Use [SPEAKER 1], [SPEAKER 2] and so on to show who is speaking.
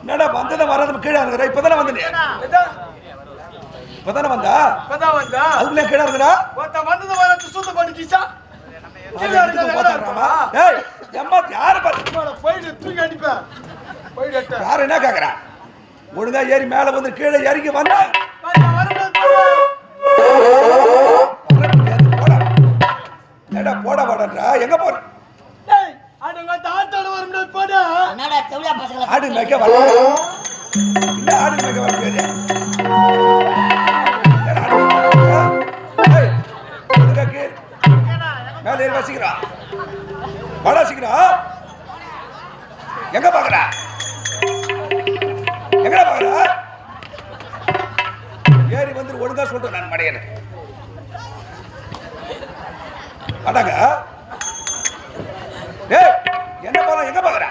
[SPEAKER 1] என்னடா வந்ததை வராத கீழே இருக்கிற இப்பதானே
[SPEAKER 2] இதான்,
[SPEAKER 1] இப்பதானே வந்தா?
[SPEAKER 2] இப்பதான் வந்தா?
[SPEAKER 1] அதுக்குள்ளே கீழே இருக்கிறா
[SPEAKER 2] ஒருத்த வந்தது பண்ணிக்கிச்சா?
[SPEAKER 1] ஏய் எம்மா யாரை என்ன கேக்குறா? ஒழுங்கா ஏறி மேல வந்து கீழே இறங்கி வந்தா?
[SPEAKER 2] வந்தா.
[SPEAKER 1] போடா போடா எங்க போற?
[SPEAKER 3] செவிலியா பசங்கள
[SPEAKER 1] ஆடு மேய்க்க வர இந்த ஆடு மேய்க்க வர பேரு மேல ஏறி வசிக்கிறா. வாடா சீக்கிரம். எங்க பாக்குற எங்க பாக்குறா ஏறி வந்து ஒழுங்கா சொல்றேன் நான் மடையனு. அடங்க ஏய் என்ன பாக்குற எங்க பாக்குற